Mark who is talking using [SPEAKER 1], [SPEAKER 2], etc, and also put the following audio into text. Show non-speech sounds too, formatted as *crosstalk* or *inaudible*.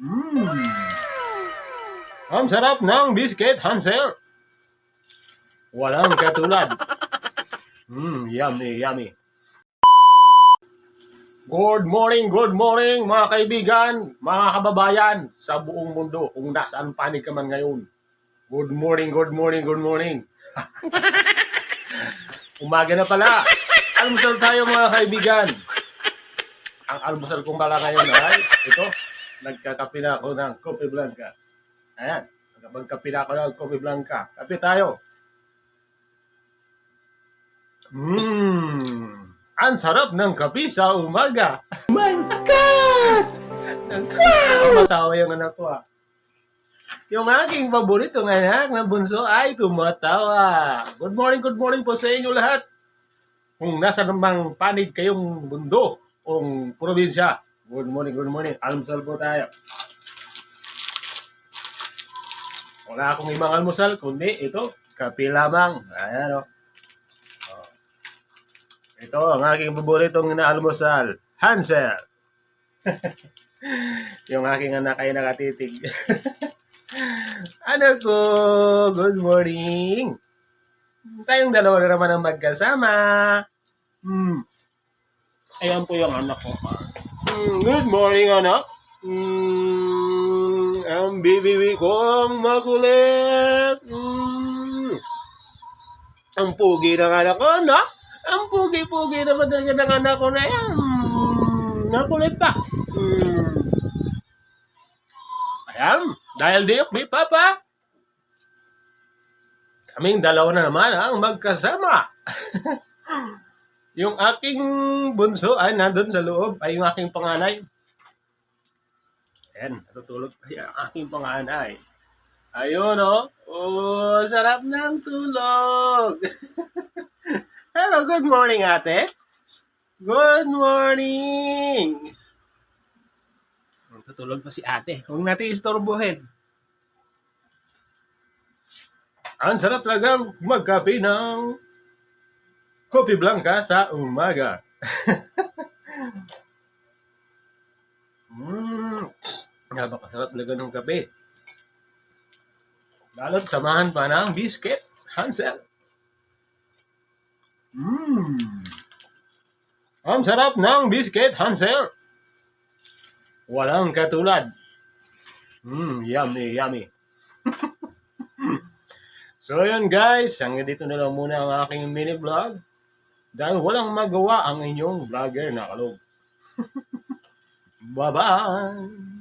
[SPEAKER 1] Mmm. Ang sarap ng biscuit, Hansel. Walang katulad. Mmm, yummy, yummy. Good morning, good morning mga kaibigan, mga kababayan sa buong mundo kung nasaan panig ka man ngayon. Good morning, good morning, good morning. *laughs* Umaga na pala. Almusal tayo mga kaibigan. Ang almusal kong pala ngayon ay ito. Nagkakape na ako ng Coffee Blanca. Ayan. Magkape na ako ng Coffee Blanca. Kape tayo. Mmm. Ang sarap ng kape sa umaga.
[SPEAKER 2] My God!
[SPEAKER 1] Tumatawa yung anak ko ah. Yung aking paboritong anak na bunso ay tumatawa. Good morning, good morning po sa inyo lahat. Kung nasa namang panig kayong mundo o probinsya. Good morning, good morning. Almusal po tayo. Wala akong ibang almusal, kundi ito, kape lamang. Ayan o. Oh. Ito, ang aking paboritong inaalmusal. Hansel. *laughs* yung aking anak ay nakatitig. *laughs* ano ko, good morning. Tayong dalawa na naman ang magkasama. Hmm. Ayan po yung anak ko. Hmm, good morning, anak. Hmm, ang bibiwi kong makulit. Hmm. Ang pugi ng anak ko, no? Ang pugi-pugi naman talaga ng anak ko na yan. Hmm, nakulit pa. Hmm. Ayan, dahil di ni Papa, kaming dalawa na naman ang magkasama. *laughs* yung aking bunso ay nandun sa loob, ay yung aking panganay. Ayan, natutulog pa yung aking panganay. Ayun, oh. Oh, sarap ng tulog. *laughs* Hello, good morning, ate. Good morning. Tutulog pa si ate. Huwag natin istorbohin. Ang sarap talagang magkape ng Kopi Blanca sa umaga. Mmm. *laughs* Napakasarap talaga ng kape. Lalo't samahan pa ng biscuit, Hansel. Mmm. Ang sarap ng biscuit, Hansel. Walang katulad. Mmm, yummy, yummy. *laughs* so yun guys, hanggang dito na lang muna ang aking mini vlog. Dahil walang magawa ang inyong vlogger na kalog. *laughs* Bye-bye!